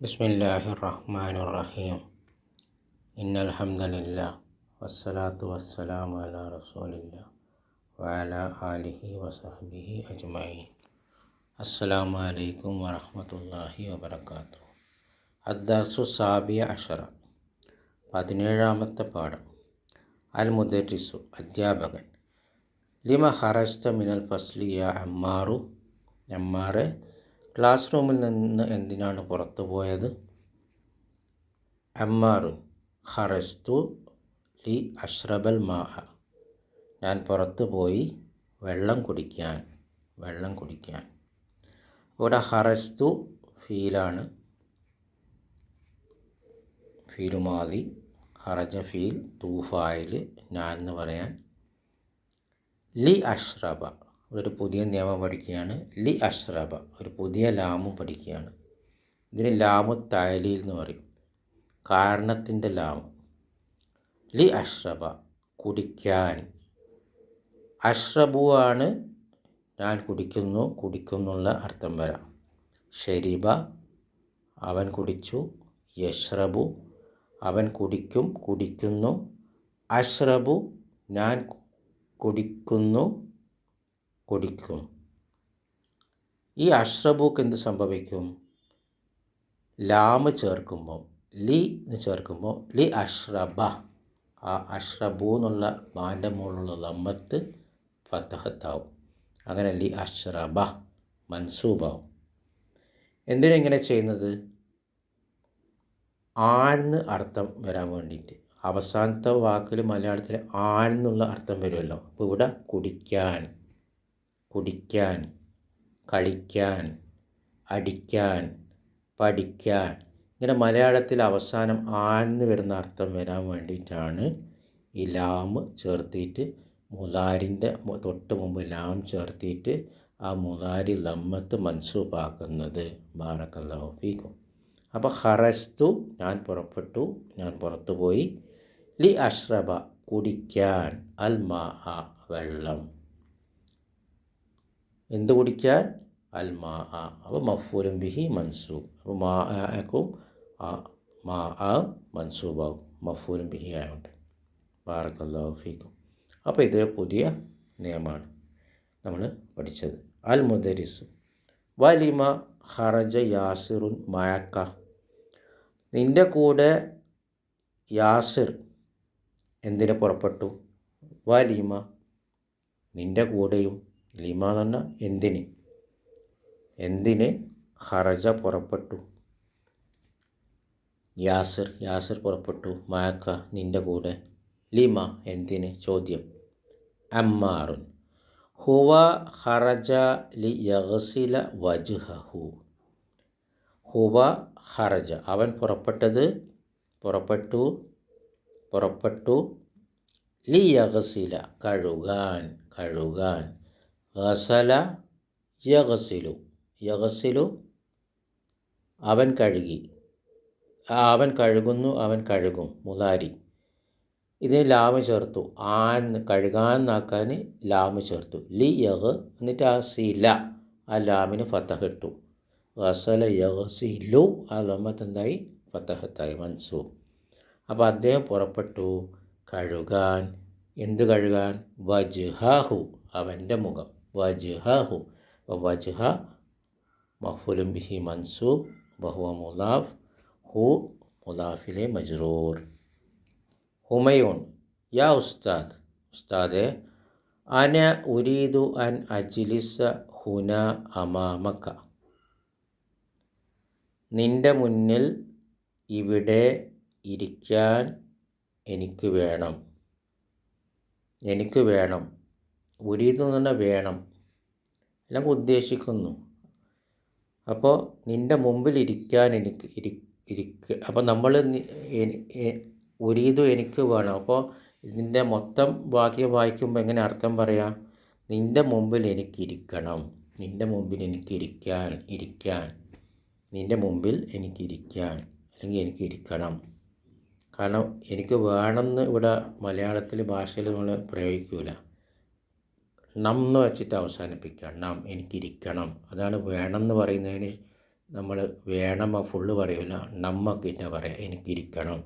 بسم الله الرحمن الرحيم إن الحمد لله والصلاة والسلام على رسول الله وعلى آله وصحبه أجمعين السلام عليكم ورحمة الله وبركاته الدرس السابع عشر പതിനേഴാമത്തെ പാഠം അൽ മുദരിസു അധ്യാപകൻ ലിമ ഹറസ്ത മിനൽ ഫസ്ലിയ അമ്മാറു അമ്മാറ് ക്ലാസ് റൂമിൽ നിന്ന് എന്തിനാണ് പുറത്തു പോയത്? അമ്മാറുൻ ഹറസ്തു ലി അഷ്റബൽ മാഹ. ഞാൻ പുറത്തു പോയി വെള്ളം കുടിക്കാൻ വെള്ളം കുടിക്കാൻ. ഇവിടെ ഹറസ്തു ഫീലാണ്. ഫീലുമാതി ഹറജ ഫീൽ തൂഫായിൽ ഞാൻ എന്ന് പറയാൻ. ലി അഷ്റബ. ഒരു പുതിയ നിയമം പഠിക്കുകയാണ്. ലി അഷ്റബ ഒരു പുതിയ ലാമും പഠിക്കുകയാണ്. ഇതിന് ലാമു തായലി എന്ന് പറയും. കാരണത്തിന്റെ ലാമു. ലി അഷ്റബ കുടിക്കാൻ. അഷ്റബു ആണ് ഞാൻ കുടിക്കുന്നു കുടിക്കുന്നുള്ള അർത്ഥം വരാം. ഷരീബ അവൻ കുടിച്ചു. യഷ്റബു അവൻ കുടിക്കും കുടിക്കുന്നു. അഷ്റബു ഞാൻ കുടിക്കുന്നു കുടിക്കും ഈ അഷ്റബുക്ക് എന്ത് സംഭവിക്കും? ലാമ് ചേർക്കുമ്പോൾ ലി എന്ന് ചേർക്കുമ്പോൾ ലി അഷ്റബ. ആ അഷ്റബു എന്നുള്ള ബാന്റെ മുകളിലുള്ള ലമ്മത്ത് ഫത്തഹത്താവും. അങ്ങനെ ലി അഷ്റബ മൻസൂബാവും. എന്തിനെങ്ങനെ ചെയ്യുന്നത്? ആഴ്ന്ന് അർത്ഥം വരാൻ വേണ്ടിയിട്ട്. അവസാനത്തെ വാക്കിൽ മലയാളത്തിൽ ആഴ്ന്നുള്ള അർത്ഥം വരുമല്ലോ. അപ്പോൾ ഇവിടെ കുടിക്കാൻ. കുടിക്കാൻ കളിക്കാൻ അടിക്കാൻ പഠിക്കാൻ. ഇങ്ങനെ മലയാളത്തിൽ അവസാനം ആഴ്ന്ന് വരുന്ന അർത്ഥം വരാൻ വേണ്ടിയിട്ടാണ് ഈ ലാം ചേർത്തിട്ട് മുതാരിന്റെ തൊട്ട് മുമ്പ് ലാം ചേർത്തിട്ട് ആ മുതാരി ലമ്മത്ത് മൻസൂബാക്കുന്നത്. ബാറക്കല്ലാഹു അപ്പോൾ ഹറസ്തു ഞാൻ പുറപ്പെട്ടു ഞാൻ പുറത്തു പോയി ലി അഷ്റബ കുടിക്കാൻ അൽ മാ വെള്ളം. എന്ത് കുടിക്കാൻ? അൽ മാ അപ്പോൾ മഫൂലും ബിഹി മൻസൂബ്. അപ്പോൾ മാ ആക്കും ആ മാ ആ മൻസൂബാവും. മഫൂലും ബിഹി ആയതുകൊണ്ട് ബാറക്കല്ലാഹു ഫീക്കും. അപ്പോൾ ഇത് പുതിയ നിയമമാണ് നമ്മൾ പഠിച്ചത്. അൽ മുദരിസു വലിമ ഹറജ യാസിറുൻ മയക്ക. നിന്റെ കൂടെ യാസിർ എന്തിനെ പുറപ്പെട്ടു? വലിമ. നിന്റെ കൂടെയും ലിമ എന്ന് പറഞ്ഞാൽ എന്തിന്? എന്തിന് ഹറജ പുറപ്പെട്ടു? യാസിർ യാസിർ പുറപ്പെട്ടു. മയക്ക നിന്റെ കൂടെ. ലിമ എന്തിന്? ചോദ്യം. അമ്മാറുൻ. ഹുവ ഹറജ ലി യഹസില വജുഹു ഹുവ ഹറജ അവൻ പുറപ്പെട്ടത്? പുറപ്പെട്ടു. പുറപ്പെട്ടു. ലി യഹസില കഴുകാൻ കഴുകാൻ. ഗസല യഗസിലു. യഗസിലു അവൻ കഴുകി. അവൻ കഴുകുന്നു അവൻ കഴുകും. മുതാരി ഇതിന് ലാമ് ചേർത്തു. ആൻ കഴുകാൻ നാക്കാൻ ലാമ് ചേർത്തു. ലി യഹ് എന്നിട്ട് ആ സില ആ ലാമിന് ഫത്തഹിട്ടു ഗസല യഗസിലു ആ ലമ്മത്ത് എന്തായി? ഫത്തഹത്തായി. മൻസൂ. അപ്പോൾ അദ്ദേഹം പുറപ്പെട്ടു. കഴുകാൻ. എന്ത് കഴുകാൻ? വജ്ഹാഹു. അവന്റെ മുഖം. വജ്ഹാഹു വജ്ഹ മഹുലും ബിഹി മൻസൂബ് ബഹുവ മുലാഫ് ഹു മുലാഫിലെ മജ്റൂർ ഹുമയൂൺ യാ ഉസ്താദ് ഉസ്താദെ അന ഉരീദു അൻ അജ്ലിസ ഹുന അമാമക്ക നിന്റെ മുന്നിൽ ഇവിടെ ഇരിക്കാൻ എനിക്ക് വേണം. എനിക്ക് വേണം. ഉരീദു എന്ന് പറഞ്ഞാൽ വേണം. അല്ലെങ്കിൽ ഉദ്ദേശിക്കുന്നു. അപ്പോൾ നിന്റെ മുമ്പിൽ ഇരിക്കാൻ എനിക്ക് ഇരി ഇരിക്കുക അപ്പോൾ നമ്മൾ ഉരീതു എനിക്ക് വേണം. അപ്പോൾ ഇതിന്റെ മൊത്തം വാക്യം വായിക്കുമ്പോൾ എങ്ങനെ അർത്ഥം പറയാം? നിന്റെ മുമ്പിൽ എനിക്കിരിക്കണം. നിന്റെ മുമ്പിൽ എനിക്കിരിക്കാൻ ഇരിക്കാൻ. നിന്റെ മുമ്പിൽ എനിക്കിരിക്കാൻ. അല്ലെങ്കിൽ എനിക്കിരിക്കണം. കാരണം എനിക്ക് വേണമെന്ന് ഇവിടെ മലയാളത്തിൽ ഭാഷയിൽ നമ്മൾ പ്രയോഗിക്കൂല. നം എന്ന് വെച്ചിട്ട് അവസാനിപ്പിക്കുക. നം എനിക്കിരിക്കണം. അതാണ് വേണം എന്ന് പറയുന്നതിന് നമ്മൾ വേണം ഫുള്ള് പറയില്ല എന്നെ പറയാം എനിക്കിരിക്കണം.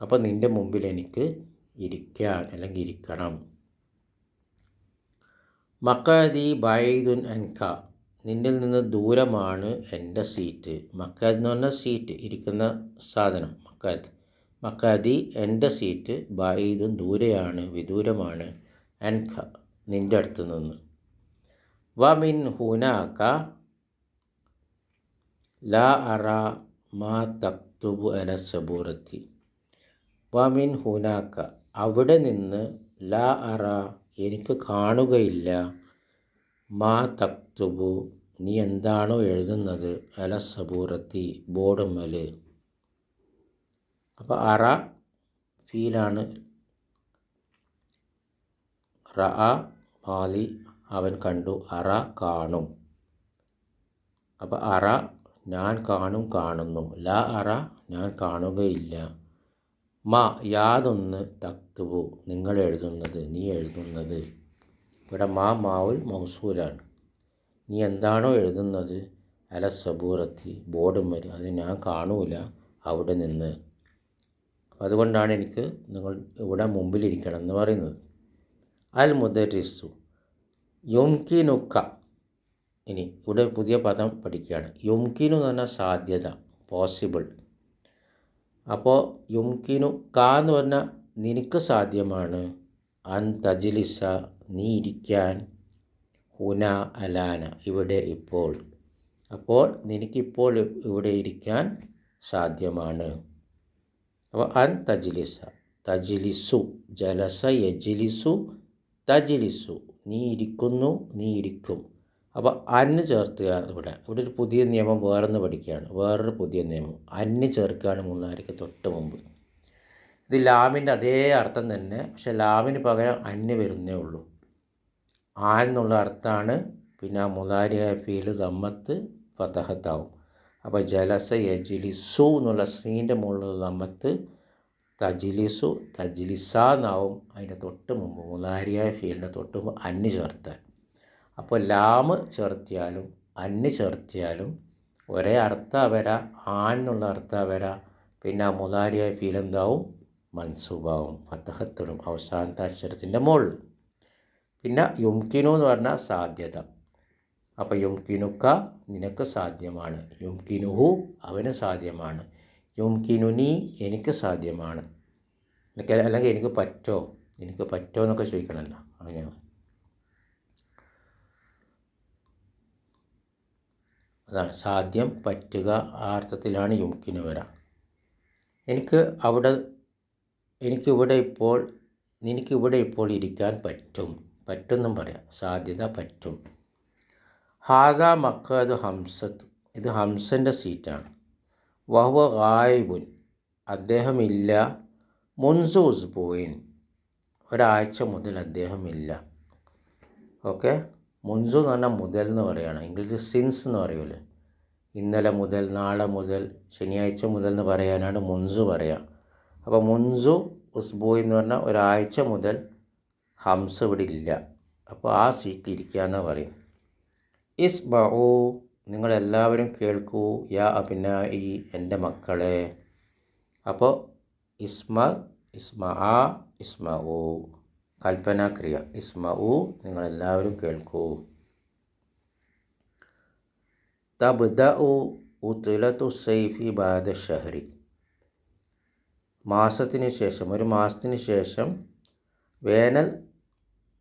അപ്പോൾ നിന്റെ മുമ്പിൽ എനിക്ക് ഇരിക്കാൻ അല്ലെങ്കിൽ ഇരിക്കണം. മക്കാദി ബൈദുൻ അൻക നിന്നിൽ നിന്ന് ദൂരമാണ് എന്റെ സീറ്റ്. മക്കാദ് എന്ന് പറഞ്ഞാൽ സീറ്റ് ഇരിക്കുന്ന സാധനം മക്കാദ്. മക്കാദി എന്റെ സീറ്റ് ബൈദുൻ ദൂരെയാണ് വിദൂരമാണ് അൻക. നിന്റെ അടുത്ത് നിന്ന്. വമിൻ ഹുനാക്ക ലാ അറ മാ തക്തുബു അല സബൂറത്തി. വമിൻ ഹുനാക്ക അവിടെ നിന്ന് ലാ അറ എനിക്ക് കാണുകയില്ല. മാ തക്തുബു നീ എന്താണോ എഴുതുന്നത്? അല സബൂറത്തി ബോർഡുമ്മൽ അപ്പോൾ അറ ഫീലാണ് റ മാലി അവൻ കണ്ടു. അറ കാണും. അപ്പോൾ അറ ഞാൻ കാണും കാണുന്നു. ല അറ ഞാൻ കാണുകയില്ല. മ യാതൊന്ന് തക്തുവു നിങ്ങൾ എഴുതുന്നത് നീ എഴുതുന്നത്. ഇവിടെ മാ മാവുൽ മൗസൂലാണ്. നീ എന്താണോ എഴുതുന്നത്? അല സബൂറത്തി ബോർഡും വരും. അത് ഞാൻ കാണൂല അവിടെ നിന്ന് അതുകൊണ്ടാണ് എനിക്ക് നിങ്ങൾ ഇവിടെ മുമ്പിലിരിക്കണം എന്ന് പറയുന്നത്. അൽ മുദരിസു യുംകിനുക്ക. ഇനി ഇവിടെ പുതിയ പദം പഠിക്കുകയാണ്. യുംകിനു എന്ന് പറഞ്ഞാൽ സാധ്യത പോസിബിൾ അപ്പോൾ യുംകിനു ക എന്ന് പറഞ്ഞാൽ നിനക്ക് സാധ്യമാണ്. അൻ തജിലിസ നീ ഇരിക്കാൻ. ഹുന അലാന ഇവിടെ ഇപ്പോൾ. അപ്പോൾ നിനക്കിപ്പോൾ ഇവിടെ ഇരിക്കാൻ സാധ്യമാണ്. അപ്പോൾ അൻ തജിലിസ. തജിലിസു ജലസ യജിലിസു തജിലിസു. നീ ഇരിക്കുന്നു നീ ഇരിക്കും അപ്പോൾ അന്ന് ചേർത്തുക ഇവിടെ. ഇവിടെ ഒരു പുതിയ നിയമം വേറൊന്ന് പഠിക്കുകയാണ്. വേറൊരു പുതിയ നിയമം. അന്ന് ചേർക്കുകയാണ് മൂന്നാരിക്ക് തൊട്ട് മുമ്പ്. ഇത് ലാമിന്റെ അതേ അർത്ഥം തന്നെ. പക്ഷെ ലാമിന് പകരം അന്ന് വരുന്നേ ഉള്ളൂ. ആൻ എന്നുള്ള അർത്ഥമാണ്. പിന്നെ ആ മുതാരിയായ ഫീൽ ദമ്മത്ത് ഫതഹത്താവും. അപ്പോൾ ജലസ യജിലിസു എന്നുള്ള സ്ത്രീന്റെ മുകളിലുള്ള ദമ്മത്ത് തജിലിസു തജിലിസ എന്നാവും അതിന്റെ തൊട്ട് മുമ്പ് മൂന്നാരിയായ ഫീലിന്റെ തൊട്ട് മുമ്പ് അന്ന് ചേർത്താൽ അപ്പോൾ ലാമ് ചേർത്തിയാലും അന്ന് ചേർത്തിയാലും ഒരേ അർത്ഥം വരാ ആൻ എന്നുള്ള അർത്ഥം വരാ പിന്നെ ആ മുതാരിയായ ഫീൽ എന്താവും? മൻസൂബാവും ഫത്തഹത്തിടും അവസാനത്തെ അക്ഷരത്തിന്റെ മുകളിൽ പിന്നെ യുംകിനു എന്ന് പറഞ്ഞാൽ സാധ്യത. അപ്പോൾ യുംകിനുക്ക നിനക്ക് സാധ്യമാണ്. യുംകിനുഹു അവന് സാധ്യമാണ്. യുംകിനുനി എനിക്ക് സാധ്യമാണ്. എനിക്ക് അല്ലെങ്കിൽ എനിക്ക് പറ്റോ? എനിക്ക് പറ്റോ എന്നൊക്കെ ചോദിക്കണമല്ലോ അങ്ങനെയാണ് അതാണ്. സാധ്യം പറ്റുക ആ അർത്ഥത്തിലാണ് യുക്കിന് വരാം. എനിക്ക് അവിടെ എനിക്കിവിടെ ഇപ്പോൾ എനിക്കിവിടെ ഇപ്പോൾ ഇരിക്കാൻ പറ്റും. പറ്റുമെന്നും പറയാം. സാധ്യത പറ്റും. ഹാദ മക്ക അത് ഹംസത്ത് ഇത് ഹംസന്റെ സീറ്റാണ്. വഹുവ ഗായിബുൻ. അദ്ദേഹമില്ല മുൻസു പോയിൻ. ഒരാഴ്ച മുതൽ അദ്ദേഹം ഇല്ല. ഓക്കെ? മുൻസു എന്ന് പറഞ്ഞാൽ മുതൽ എന്ന് പറയുകയാണ് ഇംഗ്ലീഷ് സിൻസ് എന്ന് പറയൂലേ. ഇന്നലെ മുതൽ നാളെ മുതൽ ശനിയാഴ്ച മുതൽ എന്ന് പറയാനാണ് മുൻസു പറയുക അപ്പോൾ മുൻസു ഉസ്ബോ എന്ന് പറഞ്ഞാൽ ഒരാഴ്ച മുതൽ ഹംസ ഇവിടെ ഇല്ല. അപ്പോൾ ആ സീറ്റ് ഇരിക്കുക എന്ന് പറയും. ഇസ് ബഹു നിങ്ങളെല്ലാവരും കേൾക്കൂ. യാ അഭിനായി എന്റെ മക്കളെ. അപ്പോൾ ഇസ്മ ഇസ്മ ആ ഇസ്മ ഊ കൽപ്പന ക്രിയ. ഇസ്മ ഊ നിങ്ങളെല്ലാവരും കേൾക്കൂ. തബ്ദ ഉ ഉത്തുലത്തു സൈഫി ബാദ ഷഹരി. മാസത്തിന് ശേഷം ഒരു മാസത്തിന് ശേഷം വേനൽ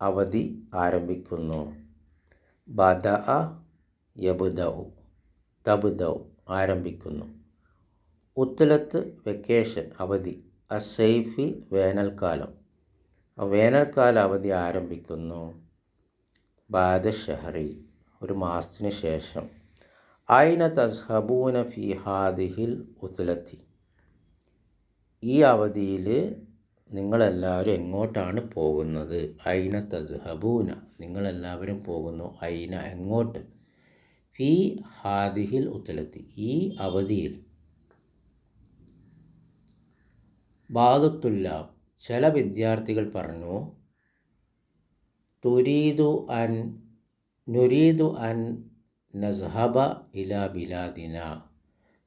അവധി ആരംഭിക്കുന്നു. ബദ യബുദൗ തബുദൗ ആരംഭിക്കുന്നു. ഉത്തലത്ത് വെക്കേഷൻ അവധി അസൈഫി വേനൽക്കാലം. വേനൽക്കാല അവധി ആരംഭിക്കുന്നു ബാദ ഷഹറി ഒരു മാസത്തിന് ശേഷം. ഐന തസ്ഹബൂന ഫി ഹാദിഹിൽ ഉത്തലത്തി. ഈ അവധിയിൽ നിങ്ങളെല്ലാവരും എങ്ങോട്ടാണ് പോകുന്നത്? ഐന തസ്ഹബൂന നിങ്ങളെല്ലാവരും പോകുന്നു ഐന എങ്ങോട്ട്? ഫി ഹാദിഹിൽ ഉത്തലത്തി. ഈ അവധിയിൽ ബാദത്തുല്ല ചില വിദ്യാർത്ഥികൾ പറഞ്ഞു തുരീദു അൻ നുരീദു അൻ നസ്ഹബ ഇല ബിലാദിന.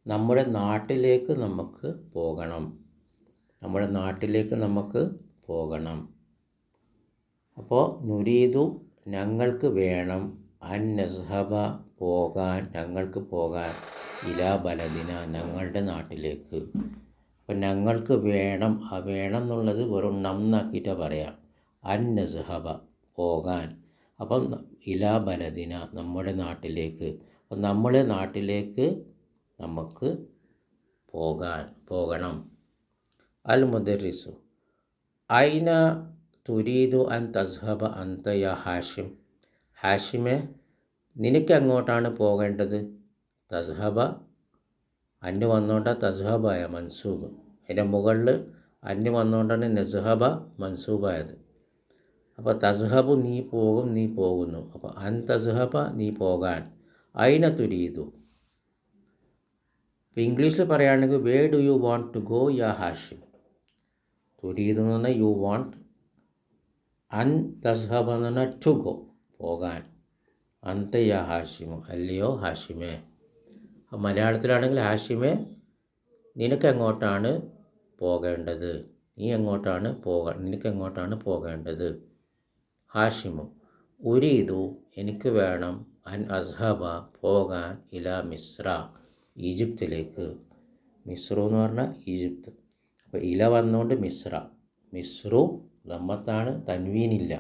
നമ്മുടെ നാട്ടിലേക്ക് നമുക്ക് പോകണം. നമ്മുടെ നാട്ടിലേക്ക് നമുക്ക് പോകണം. അപ്പോൾ നുരീദു ഞങ്ങൾക്ക് വേണം. അൻ നസ്ഹബ പോകാൻ ഞങ്ങൾക്ക് പോകാൻ ഇലാ ബലദിന ഞങ്ങളുടെ നാട്ടിലേക്ക്. അപ്പം ഞങ്ങൾക്ക് വേണം ആ വേണം എന്നുള്ളത് വെറും നന്നാക്കിയിട്ട് പറയാം. അൻ നസ്ഹബ പോകാൻ. അപ്പം ഇലാ ബലദിന നമ്മുടെ നാട്ടിലേക്ക്. അപ്പം നമ്മുടെ നാട്ടിലേക്ക് നമുക്ക് പോകാൻ പോകണം. അൽ മുദറിസു ഐന തുരീദു അൻ തസ്ഹബ അന്തയ ഹാഷിം? ഹാഷിമെ നിനക്ക് അങ്ങോട്ടാണ് പോകേണ്ടത്? തസ്ഹബ അന്ന് വന്നോണ്ട തസ്ഹബായ മൻസൂബ്. അതിന്റെ മുകളിൽ അന്ന് വന്നുകൊണ്ടാണ് നസ്ഹബ മൻസൂബായത്. അപ്പോൾ തസ്ഹബു നീ പോകും നീ പോകുന്നു. അപ്പോൾ അൻ തസ്ഹബ നീ പോകാൻ. അയിന തുരീതു ഇപ്പോൾ ഇംഗ്ലീഷിൽ പറയുകയാണെങ്കിൽ where do you want to go യാ ഹാഷിം? തുരീതു എന്ന് പറഞ്ഞാൽ യു വാണ്ട് അൻ തസ്ഹബ എന്ന് പറഞ്ഞാൽ ടു ഗോ പോകാൻ. അന്ത യാ ഹാഷിമു അല്ലയോ ഹാഷിമേ? മലയാളത്തിലാണെങ്കിൽ ഹാഷിമേ നിനക്ക് എങ്ങോട്ടാണ് പോകേണ്ടത്? നീ എങ്ങോട്ടാണ് പോക നിനക്ക് എങ്ങോട്ടാണ് പോകേണ്ടത്? ഹാഷിമു ഉരീതു എനിക്ക് വേണം അൻ അസ്ഹബ പോകാൻ ഇല മിസ്ര ഈജിപ്തിലേക്ക്. മിസ്രു എന്ന് പറഞ്ഞാൽ ഈജിപ്ത്. അപ്പോൾ ഇല വന്നുകൊണ്ട് മിസ്ര. മിസ്രു നമ്മത്താണ് തൻവീനില്ല.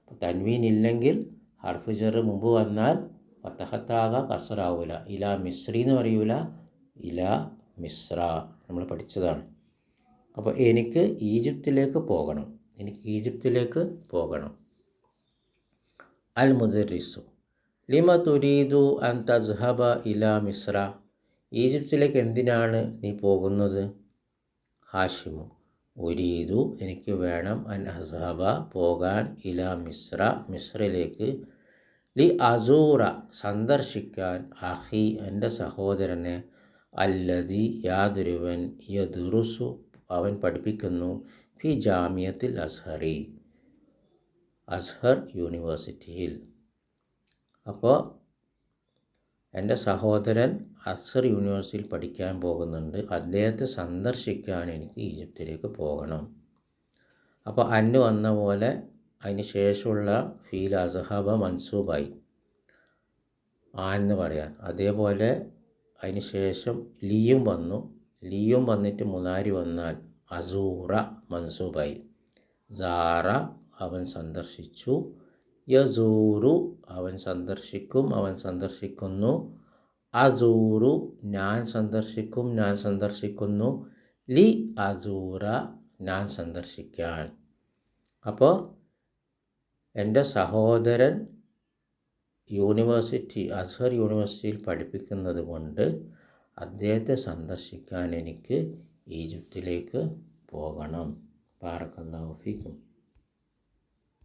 അപ്പോൾ തൻവീൻ ഇല്ലെങ്കിൽ ഹർഫ് ചെറ് മുമ്പ് വന്നാൽ ഫത്തഹത്താക കസറാവൂല ഇല മിസ്രി എന്ന് പറയൂല. ഇല മിസ്ര. നമ്മൾ പഠിച്ചതാണ്. അപ്പോൾ എനിക്ക് ഈജിപ്തിലേക്ക് പോകണം. എനിക്ക് ഈജിപ്തിലേക്ക് പോകണം. അൽ മുദറിസു ലിമ തുരീദു അൻ തസ്ഹബ ഇല മിസ്ര. ഈജിപ്തിലേക്ക് എന്തിനാണ് നീ പോകുന്നത്? ഹാഷിമു. ഉരീദു എനിക്ക് വേണം അൻ അസ്ഹബ പോകാൻ ഇല മിസ്ര. മിസ്രയിലേക്ക് ലി അസൂറ സന്ദർശിക്കാൻ അഹി എന്റെ സഹോദരനെ. അല്ലതി യാതൊരുവൻ യദുറുസു അവൻ പഠിപ്പിക്കുന്നു ഫി ജാമിയത്തിൽ അസ്ഹറി. അസ്ഹർ യൂണിവേഴ്സിറ്റിയിൽ. അപ്പോൾ എന്റെ സഹോദരൻ അസ്ഹർ യൂണിവേഴ്സിറ്റിയിൽ പഠിക്കാൻ പോകുന്നുണ്ട്. അദ്ദേഹത്തെ സന്ദർശിക്കാൻ എനിക്ക് ഈജിപ്തിലേക്ക് പോകണം. അപ്പോൾ അന്ന് വന്ന പോലെ അതിന് ശേഷമുള്ള ഫീൽ അസഹബ മൻസൂബായി. ആ എന്ന് പറയാൻ. അതേപോലെ അതിന് ശേഷം ലിയും വന്നു. ലിയും വന്നിട്ട് മുനാരി വന്നാൽ അസൂറ മൻസൂബായി. സാറ അവൻ സന്ദർശിച്ചു. യസൂറു അവൻ സന്ദർശിക്കും അവൻ സന്ദർശിക്കുന്നു. അസൂറു ഞാൻ സന്ദർശിക്കും ഞാൻ സന്ദർശിക്കുന്നു. ലി അസൂറ ഞാൻ സന്ദർശിക്കാൻ. അപ്പോൾ എന്റെ സഹോദരൻ യൂണിവേഴ്സിറ്റി അസ്ഹർ യൂണിവേഴ്സിറ്റിയിൽ പഠിപ്പിക്കുന്നത് കൊണ്ട് അദ്ദേഹത്തെ സന്ദർശിക്കാൻ എനിക്ക് ഈജിപ്തിലേക്ക് പോകണം. പാറക്കല്ലാഹു ഫീക്കും